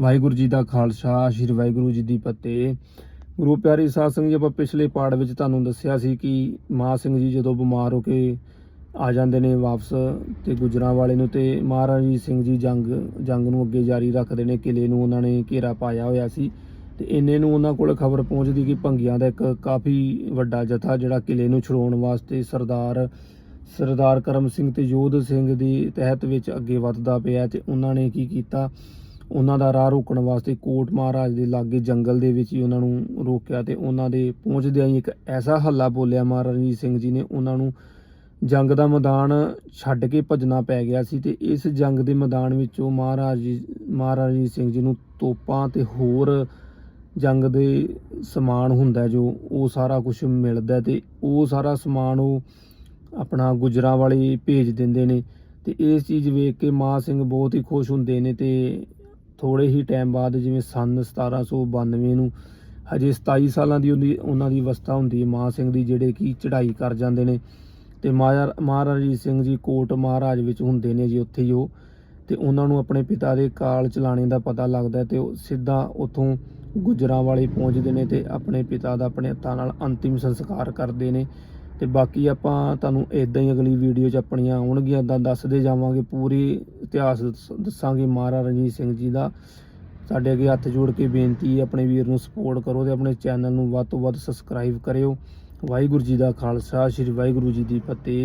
ਵਾਹਿਗੁਰੂ ਜੀ ਦਾ ਖਾਲਸਾ, ਸ੍ਰੀ ਵਾਹਿਗੁਰੂ ਜੀ ਦੀ ਫਤਿਹ। ਗੁਰੂ ਪਿਆਰੀ ਸਾਧ ਸੰਗਤ, ਜੀ ਆਪਾਂ ਪਿਛਲੇ ਪਾੜ ਵਿੱਚ ਤੁਹਾਨੂੰ ਦੱਸਿਆ ਸੀ ਕਿ ਮਾਂ ਸਿੰਘ ਜੀ ਜਦੋਂ ਬਿਮਾਰ ਹੋ ਕੇ ਆ ਜਾਂਦੇ ਨੇ ਵਾਪਸ ਤੇ ਗੁਜਰਾਂ ਵਾਲੇ ਨੂੰ ਤੇ ਮਹਾਰਾਜ ਸਿੰਘ ਜੀ ਜੰਗ ਜੰਗ ਨੂੰ ਅੱਗੇ ਜਾਰੀ ਰੱਖਦੇ ਨੇ, ਕਿਲੇ ਨੂੰ ਉਹਨਾਂ ਨੇ ਘੇਰਾ ਪਾਇਆ ਹੋਇਆ ਸੀ। ਤੇ ਇੰਨੇ ਨੂੰ ਉਹਨਾਂ ਕੋਲ ਖਬਰ ਪਹੁੰਚਦੀ ਕਿ ਭੰਗੀਆਂ ਦਾ ਇੱਕ ਕਾਫੀ ਵੱਡਾ ਜਥਾ ਜਿਹੜਾ ਕਿਲੇ ਨੂੰ ਛੁਡਾਉਣ ਵਾਸਤੇ ਸਰਦਾਰ ਸਰਦਾਰ ਕਰਮ ਸਿੰਘ ਤੇ ਯੋਧ ਸਿੰਘ ਦੀ ਤਹਿਤ ਵਿੱਚ ਅੱਗੇ ਵੱਧਦਾ ਪਿਆ ਤੇ ਉਹਨਾਂ ਨੇ ਕੀ ਕੀਤਾ? ਉਹਨਾਂ ਦਾ ਰਾਹ ਰੋਕਣ ਵਾਸਤੇ ਕੋਟ ਮਹਾਰਾਜ ਦੇ ਲਾਗੇ ਜੰਗਲ ਦੇ ਵਿੱਚ ਹੀ ਉਹਨਾਂ ਨੂੰ ਰੋਕਿਆ ਤੇ ਉਹਨਾਂ ਦੇ ਪਹੁੰਚਦਿਆਂ ਹੀ ਇੱਕ ਐਸਾ ਹੱਲਾ ਬੋਲਿਆ ਮਹਾਰਾਜ ਜੀ ਸਿੰਘ ਜੀ ਨੇ, ਉਹਨਾਂ ਨੂੰ ਜੰਗ ਦਾ ਮੈਦਾਨ ਛੱਡ ਕੇ ਭੱਜਣਾ ਪੈ ਗਿਆ ਸੀ ਤੇ ਇਸ ਜੰਗ ਦੇ ਮੈਦਾਨ ਵਿੱਚੋਂ ਮਹਾਰਾਜ ਜੀ ਮਹਾਰਾਜ ਜੀ ਸਿੰਘ ਜੀ ਨੂੰ ਤੋਪਾਂ ਤੇ ਹੋਰ ਜੰਗ ਦੇ ਸਮਾਨ ਹੁੰਦਾ ਜੋ ਉਹ ਸਾਰਾ ਕੁਝ ਮਿਲਦਾ ਹੈ ਤੇ ਉਹ ਸਾਰਾ ਸਮਾਨ ਉਹ ਆਪਣਾ ਗੁਜਰਾਂ ਵਾਲੇ ਭੇਜ ਦਿੰਦੇ ਨੇ ਤੇ ਇਸ ਚੀਜ਼ ਵੇਖ ਕੇ ਮਾਂ ਸਿੰਘ ਬਹੁਤ ਹੀ ਖੁਸ਼ ਹੁੰਦੇ ਨੇ ਤੇ ਥੋੜੇ ਹੀ ਟਾਈਮ ਬਾਅਦ ਜਿਵੇਂ ਸਨ 1792 ਨੂੰ ਹਜੇ 27 ਸਾਲਾਂ ਦੀ ਉਹਦੀ, ਉਹਨਾਂ ਦੀ ਅਵਸਥਾ ਹੁੰਦੀ ਹੈ ਮਾਂ ਸਿੰਘ ਦੀ, ਜਿਹੜੇ ਕਿ ਚੜ੍ਹਾਈ ਕਰ ਜਾਂਦੇ ਨੇ। ਤੇ ਮਹਾਰਾ- ਮਹਾਰਾਜ ਸਿੰਘ ਜੀ ਕੋਟ ਮਹਾਰਾਜ ਵਿੱਚ ਹੁੰਦੇ ਨੇ ਜੀ ਉੱਥੇ ਹੀ ਉਹ। ਤੇ ਉਹਨਾਂ ਨੂੰ ਆਪਣੇ ਪਿਤਾ ਦੇ ਕਾਲ ਚਲਾਣੇ ਦਾ ਪਤਾ ਲੱਗਦਾ ਹੈ ਤੇ ਉਹ ਸਿੱਧਾ ਉੱਥੋਂ ਗੁਜਰਾਂ ਵਾਲੇ ਪਹੁੰਚਦੇ ਨੇ ਤੇ ਆਪਣੇ ਪਿਤਾ ਦਾ ਆਪਣੇ ਹੱਥਾਂ ਨਾਲ ਅੰਤਿਮ ਸੰਸਕਾਰ ਕਰਦੇ ਨੇ। ਤੇ ਬਾਕੀ ਆਪਾਂ ਤੁਹਾਨੂੰ ਇਦਾਂ ਹੀ ਅਗਲੀ ਵੀਡੀਓ 'ਚ ਆਪਣੀਆਂ ਆਉਣਗੀਆਂ ਤਾਂ ਦੱਸਦੇ ਜਾਵਾਂਗੇ ਪੂਰੀ ਇਤਿਹਾਸ ਦੱਸ- ਦੱਸਾਂਗੇ ਮਹਾਰਾਜਾ ਰਣਜੀਤ ਸਿੰਘ ਜੀ ਦਾ। ਸਾਡੇ ਅੱਗੇ ਹੱਥ ਜੋੜ ਕੇ ਬੇਨਤੀ ਹੈ, ਆਪਣੇ ਵੀਰ ਨੂੰ ਸਪੋਰਟ ਕਰੋ ਤੇ ਆਪਣੇ ਚੈਨਲ ਨੂੰ ਵੱਧ ਤੋਂ ਵੱਧ ਸਬਸਕ੍ਰਾਈਬ ਕਰਿਓ। ਵਾਹਿਗੁਰੂ ਜੀ ਦਾ ਖਾਲਸਾ, ਸ੍ਰੀ ਵਾਹਿਗੁਰੂ ਜੀ ਦੀ ਫਤਿਹ।